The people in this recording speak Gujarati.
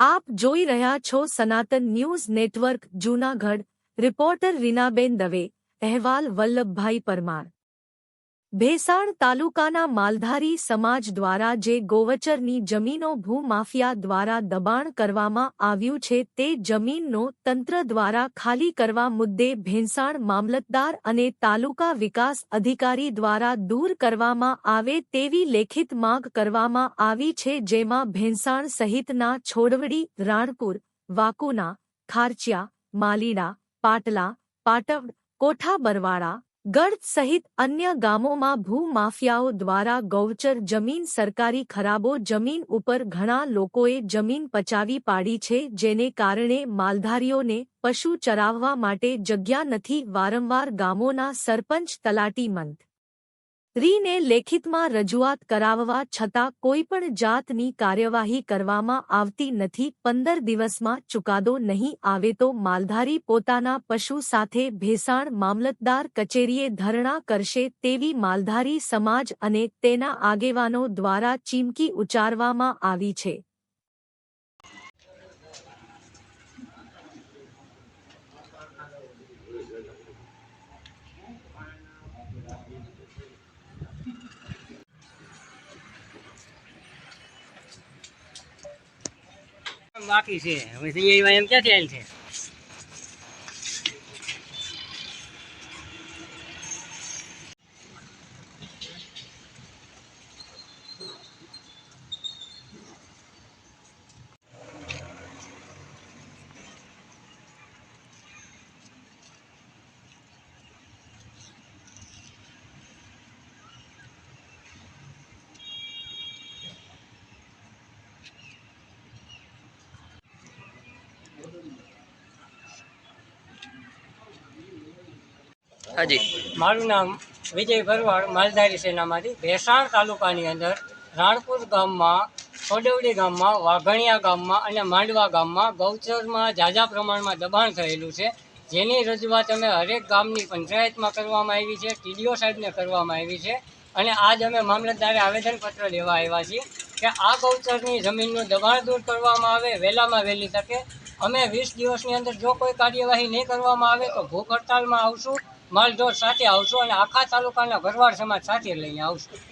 આપ જોઈ રહ્યા છો Sanatan news network Junagadh. Reporter Reenaben Dave. અહેવાલ વલ્લભભાઈ પરમાર. ભેસાણ તાલુકાના માલધારી સમાજ દ્વારા જે ગોવચરની જમીનો ભૂમાફિયા દ્વારા દબાણ કરવામાં આવ્યું છે તે જમીનનો તંત્ર દ્વારા ખાલી કરવા મુદ્દે ભેંસાણ મામલતદાર અને તાલુકા વિકાસ અધિકારી દ્વારા દૂર કરવામાં આવે તેવી લેખિત માંગ કરવામાં આવી છે જેમાં ભેંસાણ સહિતના છોડવડી, રાણપુર, વાકુના, ખારચિયા, માલીડા, પાટલા પાટવડ કોઠા બરવાડા ગઢ સહિત અન્ય ગામોમાં ભૂમાફિયાઓ દ્વારા ગૌચર જમીન સરકારી ખરાબો જમીન ઉપર ઘણા લોકોએ જમીન પચાવી પાડી છે, જેને કારણે માલધારીઓને પશુ ચરાવવા માટે જગ્યા નથી. વારંવાર ગામોના સરપંચ તલાટી મંત રીને લેખિતમાં રજૂઆત કરાવવા છતાં કોઈપણ જાતની કાર્યવાહી કરવામાં આવતી નથી. પંદર દિવસમાં ચુકાદો નહીં આવે તો માલધારી પોતાના પશુ સાથે ભેસાણ મામલતદાર કચેરીએ ધરણા કરશે તેવી માલધારી સમાજ અને તેના આગેવાનો દ્વારા ચીમકી ઉચ્ચારવામાં આવી છે. બાકી છે. હવે એમ ક્યાંથી આવેલ છે? હાજી. મારું નામ વિજય ભરવાડ, માલધારી સેનામાંથી ભેસાણ તાલુકાની અંદર રાણપુર ગામમાં સોડવડી ગામમાં, વાઘણિયા ગામમાં અને માંડવા ગામમાં ગૌચરમાં ઝાઝા પ્રમાણમાં દબાણ થયેલું છે. જેની રજૂઆત અમે હરેક ગામની પંચાયતમાં કરવામાં આવી છે, ટીડીઓ સાહેબને કરવામાં આવી છે. અને આજ અમે મામલતદારે આવેદનપત્ર લેવા આવ્યા છીએ કે આ ગૌચરની જમીનનું દબાણ દૂર કરવામાં આવે, વહેલામાં વહેલી તકે અમે વીસ દિવસની અંદર જો કોઈ કાર્યવાહી નહીં કરવામાં આવે તો ભૂખ હડતાલમાં આવશું, માલઢોર સાથે આવશું અને આખા તાલુકાના ભરવાડ સમાજ સાથે લઈને આવશું.